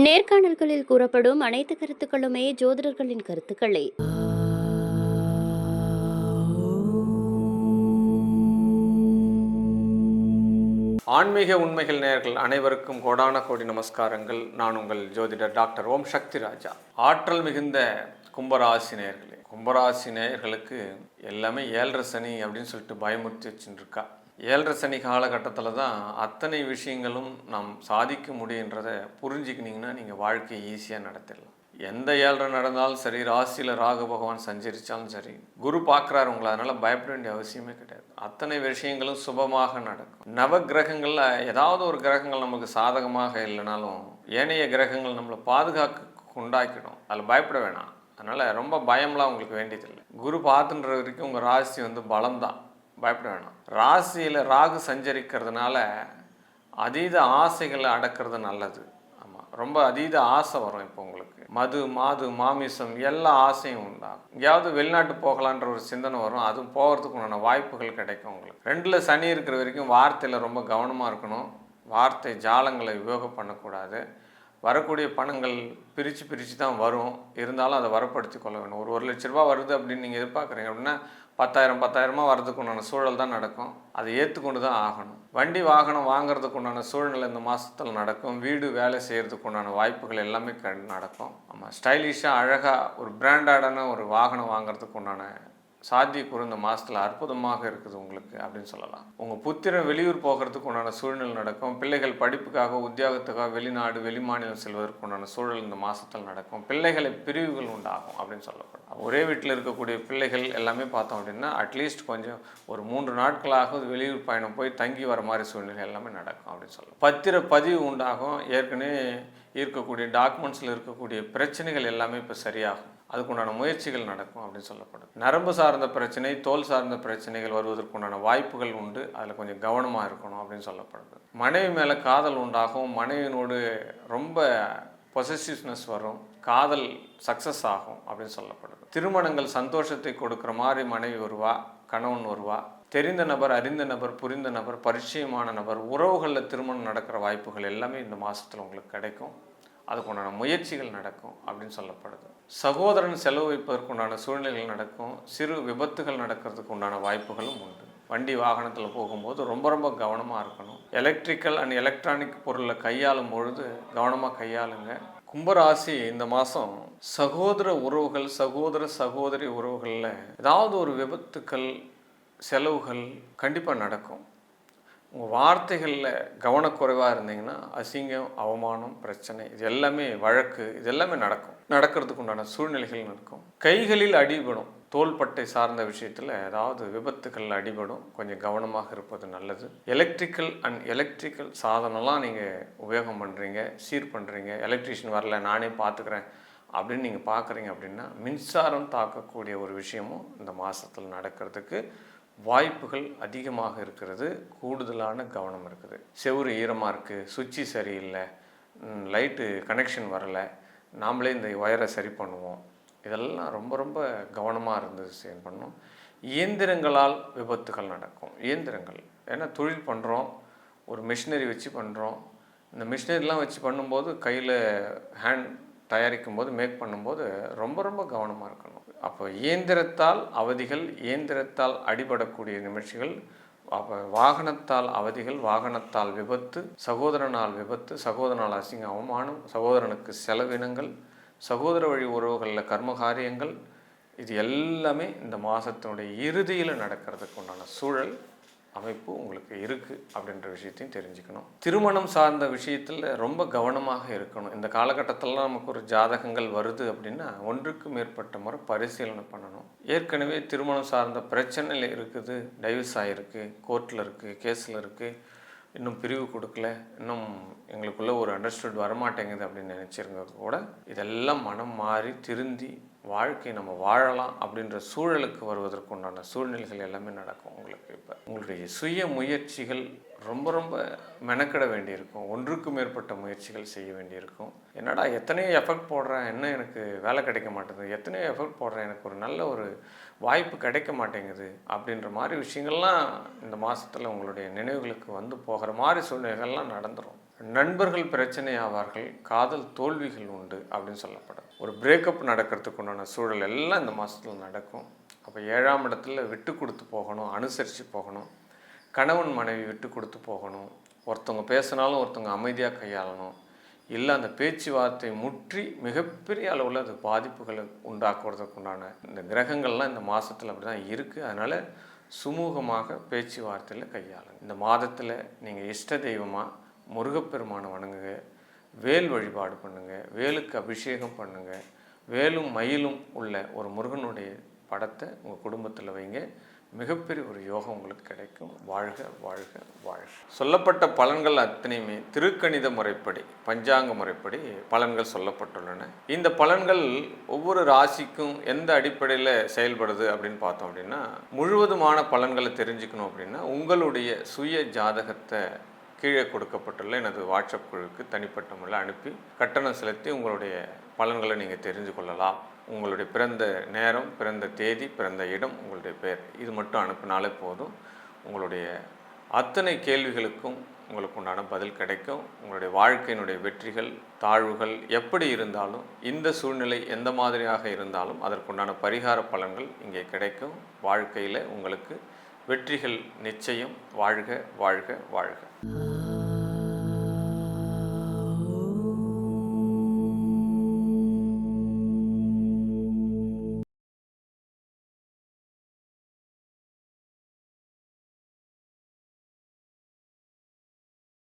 நேர்காணல்களில் கூறப்படும் அனைத்து கருத்துக்களுமே ஜோதிடர்களின் கருத்துக்களே. ஆன்மீக உண்மைகள் நேர்கள் அனைவருக்கும் கோடான கோடி நமஸ்காரங்கள். நான் உங்கள் ஜோதிடர் டாக்டர் ஓம் சக்தி ராஜா. ஆற்றல் மிகுந்த கும்பராசி நேர்களே. கும்பராசி நேயர்களுக்கு எல்லாமே ஏழரை சனி அப்படின்னு சொல்லிட்டு பயமுறுத்தி வச்சுருக்கா. ஏழரை சனி காலகட்டத்தில் தான் அத்தனை விஷயங்களும் நாம் சாதிக்க முடியுன்றதை புரிஞ்சுக்கினீங்கன்னா நீங்கள் வாழ்க்கையை ஈஸியாக நடத்திடலாம். எந்த ஏழரை நடந்தாலும் சரி ராசியில் ராகு பகவான் சஞ்சரித்தாலும் சரி குரு பார்க்குறாரு உங்களை அதனால் பயப்பட வேண்டிய அவசியமே கிடையாது. அத்தனை விஷயங்களும் சுபமாக நடக்கும். நவ கிரகங்களில் ஏதாவது ஒரு கிரகங்கள் நமக்கு சாதகமாக இல்லைனாலும் ஏனைய கிரகங்கள் நம்மளை பாதுகாக்க உண்டாக்கிடும். அதில் பயப்பட வேணாம். அதனால் ரொம்ப பயம்லாம் உங்களுக்கு வேண்டியதில்லை. குரு பார்த்துன்ற வரைக்கும் உங்கள் ராசி வந்து பலம்தான். பயப்பட வேணாம். ராசியில் ராகு சஞ்சரிக்கிறதுனால அதீத ஆசைகளை அடக்கிறது நல்லது. ஆமாம் ரொம்ப அதீத ஆசை வரும் இப்போ உங்களுக்கு. மது மாது மாமிசம் எல்லா ஆசையும் உண்டாகும். எங்கேயாவது வெளிநாட்டு போகலான்ற ஒரு சிந்தனை வரும். அதுவும் போகிறதுக்கு உண்டான வாய்ப்புகள் கிடைக்கும் உங்களுக்கு. ரெண்டில் சனி இருக்கிற வரைக்கும் வார்த்தையில் ரொம்ப கவனமாக இருக்கணும். வார்த்தை ஜாலங்களை உபயோகம் பண்ணக்கூடாது. வரக்கூடிய பணங்கள் பிரித்து பிரித்து தான் வரும். இருந்தாலும் அதை வரப்படுத்தி கொள்ள வேணும். ஒரு ஒரு லட்ச ரூபா வருது அப்படின்னு நீங்கள் எதிர்பார்க்குறீங்க அப்படின்னா பத்தாயிரம் பத்தாயிரமாக வரதுக்கு உண்டான சூழல் தான் நடக்கும். அதை ஏற்றுக்கொண்டு தான் ஆகணும். வண்டி வாகனம் வாங்குறதுக்கு உண்டான சூழ்நிலை இந்த மாதத்தில் நடக்கும். வீடு வேலை செய்கிறதுக்கு உண்டான வாய்ப்புகள் எல்லாமே க நடக்கும். ஆமாம் ஸ்டைலிஷாக அழகாக ஒரு பிராண்டடான ஒரு வாகனம் வாங்குறதுக்கு உண்டான சாத்தியக்கூறு இந்த மாதத்தில் அற்புதமாக இருக்குது உங்களுக்கு அப்படின்னு சொல்லலாம். உங்கள் புத்திரன் வெளியூர் போகிறதுக்கு உண்டான சூழ்நிலை நடக்கும். பிள்ளைகள் படிப்புக்காக உத்தியோகத்துக்காக வெளிநாடு வெளிமாநிலம் செல்வதற்கு உண்டான சூழல் இந்த மாதத்தில் நடக்கும். பிள்ளைகளை பிரிவுகள் உண்டாகும் அப்படின்னு சொல்லப்படும். ஒரே வீட்டில் இருக்கக்கூடிய பிள்ளைகள் எல்லாமே பார்த்தோம் அப்படின்னா அட்லீஸ்ட் கொஞ்சம் ஒரு மூன்று நாட்களாக வெளியூர் பயணம் போய் தங்கி வர மாதிரி சூழ்நிலை எல்லாமே நடக்கும் அப்படின்னு சொல்லலாம். பத்திர பதிவு உண்டாகும். ஏற்கனவே இருக்கக்கூடிய டாக்குமெண்ட்ஸில் இருக்கக்கூடிய பிரச்சனைகள் எல்லாமே இப்போ சரியாகும். அதுக்குண்டான முயற்சிகள் நடக்கும் அப்படின்னு சொல்லப்படுது நரம்பு சார்ந்த பிரச்சனை தோல் சார்ந்த பிரச்சனைகள் வருவதற்குண்டான வாய்ப்புகள் உண்டு. அதில் கொஞ்சம் கவனமாக இருக்கணும் அப்படின்னு சொல்லப்படுது. மனைவி மேலே காதல் உண்டாகும். மனைவியினோடு ரொம்ப பொசசிவ்னஸ் வரும். காதல் சக்ஸஸ் ஆகும் அப்படின்னு சொல்லப்படுது. திருமணங்கள் சந்தோஷத்தை கொடுக்குற மாதிரி மனைவி வருவா கணவன் வருவா. தெரிந்த நபர் அறிந்த நபர் புரிந்த நபர் பரிச்சயமான நபர் உறவுகளில் திருமணம் நடக்கிற வாய்ப்புகள் எல்லாமே இந்த மாதத்தில் உங்களுக்கு கிடைக்கும். அதுக்குண்டான முயற்சிகள் நடக்கும் அப்படின்னு சொல்லப்படுது. சகோதரன் செலவு வைப்பதற்குண்டான சூழ்நிலைகள் நடக்கும். சிறு விபத்துகள் நடக்கிறதுக்கு உண்டான வாய்ப்புகளும் உண்டு. வண்டி வாகனத்தில் போகும்போது ரொம்ப ரொம்ப கவனமாக இருக்கணும். எலக்ட்ரிக்கல் அண்ட் எலக்ட்ரானிக் பொருளை கையாளும் பொழுது கவனமாக கையாளுங்க. கும்பராசி இந்த மாதம் சகோதர உறவுகள் சகோதர சகோதரி உறவுகளில் ஏதாவது ஒரு விபத்துக்கள் செலவுகள் கண்டிப்பாக நடக்கும். உங்கள் வார்த்தைகளில் கவனக்குறைவாக இருந்தீங்கன்னா அசிங்கம் அவமானம் பிரச்சனை இது எல்லாமே வழக்கு இது எல்லாமே நடக்கும். நடக்கிறதுக்கு உண்டான சூழ்நிலைகள் நடக்கும். கைகளில் அடிபடும் தோள்பட்டை சார்ந்த விஷயத்தில் ஏதாவது விபத்துகள் அடிபடும் கொஞ்சம் கவனமாக இருப்பது நல்லது. எலக்ட்ரிக்கல் அண்ட் எலக்ட்ரிக்கல் சாதனம்லாம் நீங்கள் உபயோகம் பண்ணுறீங்க சீர் பண்ணுறீங்க எலக்ட்ரிஷியன் வரல நானே பார்த்துக்கிறேன் அப்படின்னு நீங்கள் பார்க்குறீங்க அப்படின்னா மின்சாரம் தாக்கக்கூடிய ஒரு விஷயமும் இந்த மாதத்தில் நடக்கிறதுக்கு வாய்ப்புகள் அதிகமாக இருக்கிறது கூடுதலான கவனம் இருக்குது. செவ்வறு ஈரமாக இருக்குது சுவிட்சு சரியில்லை லைட்டு கனெக்ஷன் வரலை நாமளே இந்த ஒயரை சரி பண்ணுவோம். இதெல்லாம் ரொம்ப ரொம்ப கவனமாக இருந்து செயல் பண்ணணும் இயந்திரங்களால் விபத்துகள் நடக்கும். இயந்திரங்கள். ஏன்னா தொழில் பண்ணுறோம் ஒரு மிஷினரி வச்சு பண்ணுறோம் இந்த மிஷினரிலாம் வச்சு பண்ணும்போது கையில் ஹேண்ட் தயாரிக்கும் போது மேக் பண்ணும்போது ரொம்ப ரொம்ப கவனமாக இருக்கணும். அப்போ இயந்திரத்தால் அவதிகள் இயந்திரத்தால் அடிபடக்கூடிய நிகழ்ச்சிகள் அப்போ வாகனத்தால் அவதிகள் வாகனத்தால் விபத்து சகோதரனால் விபத்து சகோதரனால் அசிங்க அவமானம் சகோதரனுக்கு செலவினங்கள் சகோதர வழி உறவுகளில் கர்மகாரியங்கள் இது எல்லாமே இந்த மாதத்தினுடைய இறுதியில் நடக்கிறதுக்கு உண்டான சூழல். அமைப்பு உங்களுக்கு இருக்குது அப்படின்ற விஷயத்தையும் தெரிஞ்சுக்கணும். திருமணம் சார்ந்த விஷயத்தில் ரொம்ப கவனமாக இருக்கணும். இந்த காலகட்டத்திலலாம் நமக்கு ஒரு ஜாதகங்கள் வருது அப்படின்னா ஒன்றுக்கு மேற்பட்ட முறை பரிசீலனை பண்ணணும். ஏற்கனவே திருமணம் சார்ந்த பிரச்சனையில் இருக்குது. டைவர்ஸ் ஆகிருக்கு கோர்ட்டில் இருக்குது கேஸில் இருக்குது இன்னும் பிரிவு கொடுக்கல. இன்னும் எங்களுக்குள்ளே ஒரு அண்டர்ஸ்டாண்ட் வரமாட்டேங்குது அப்படின்னு நினச்சிருங்க கூட இதெல்லாம் மனம் மாறி திருந்தி வாழ்க்கை நம்ம வாழலாம் அப்படின்ற சூழலுக்கு வருவதற்கு உண்டான சூழ்நிலைகள் எல்லாமே நடக்கும் உங்களுக்கு இப்போ. உங்களுடைய சுய முயற்சிகள் ரொம்ப ரொம்ப மெனக்கிட வேண்டியிருக்கும். ஒன்றுக்கு மேற்பட்ட முயற்சிகள் செய்ய வேண்டியிருக்கும். என்னடா எத்தனையோ எஃபெக்ட் போடுறேன் என்ன எனக்கு வேலை கிடைக்க மாட்டேங்குது எத்தனையோ எஃபெக்ட் போடுறேன் எனக்கு ஒரு நல்ல ஒரு வாய்ப்பு கிடைக்க மாட்டேங்குது அப்படின்ற மாதிரி விஷயங்கள்லாம் இந்த மாதத்தில் உங்களுடைய நினைவுகளுக்கு வந்து போகிற மாதிரி சூழ்நிலைகள்லாம் நடந்துடும் நண்பர்கள் பிரச்சனை ஆவார்கள் காதல் தோல்விகள் உண்டு அப்படின்னு சொல்லப்படும். ஒரு பிரேக்கப் நடக்கிறதுக்கு உண்டான சூழல் எல்லாம் இந்த மாதத்தில் நடக்கும். அப்போ ஏழாம் இடத்துல விட்டு கொடுத்து போகணும் அனுசரித்து போகணும். கணவன் மனைவி விட்டு கொடுத்து போகணும். ஒருத்தவங்க பேசினாலும் ஒருத்தவங்க அமைதியாக கையாளணும். இல்லை அந்த பேச்சுவார்த்தை முற்றி மிகப்பெரிய அளவில் அது பாதிப்புகளை உண்டாக்குறதுக்கு உண்டான இந்த கிரகங்கள்லாம் இந்த மாதத்தில் அப்படி தான் இருக்குது அதனால் சுமூகமாக பேச்சுவார்த்தையில் கையாளுங்க இந்த மாதத்தில் நீங்கள் இஷ்ட தெய்வமாக முருகப்பெருமானை வணங்குங்க. வேல் வழிபாடு பண்ணுங்க. வேலுக்கு அபிஷேகம் பண்ணுங்க. வேலும் மயிலும் உள்ள ஒரு முருகனுடைய படத்தை உங்கள் குடும்பத்தில் வைங்க. மிகப்பெரிய ஒரு யோகம் உங்களுக்கு கிடைக்கும். வாழ்க வாழ்க வாழ்க. சொல்லப்பட்ட பலன்கள் அத்தனையுமே திருக்கணித முறைப்படி பஞ்சாங்க முறைப்படி பலன்கள் சொல்லப்பட்டுள்ளன. இந்த பலன்கள் ஒவ்வொரு ராசிக்கும் எந்த அடிப்படையில் செயல்படுது அப்படின்னு பார்த்தோம் அப்படின்னா முழுவதுமான பலன்களை தெரிஞ்சுக்கணும் அப்படின்னா உங்களுடைய சுய ஜாதகத்தை கீழே கொடுக்கப்பட்டுள்ள எனது வாட்ஸ்அப் குழுவுக்கு தனிப்பட்ட முறையில் அனுப்பி கட்டணம் செலுத்தி உங்களுடைய பலன்களை நீங்கள் தெரிஞ்சு கொள்ளலாம். உங்களுடைய பிறந்த நேரம் பிறந்த தேதி பிறந்த இடம் உங்களுடைய பேர் இது மட்டும் அனுப்பினாலே போதும். உங்களுடைய அத்தனை கேள்விகளுக்கும் உங்களுக்கு உண்டான பதில் கிடைக்கும். உங்களுடைய வாழ்க்கையினுடைய வெற்றிகள் தாழ்வுகள் எப்படி இருந்தாலும் இந்த சூழ்நிலை எந்த மாதிரியாக இருந்தாலும் அதற்குண்டான பரிகார பலன்கள் இங்கே கிடைக்கும். வாழ்க்கையில் உங்களுக்கு வெற்றிகள் நிச்சயம். வாழ்க வாழ்க வாழ்க.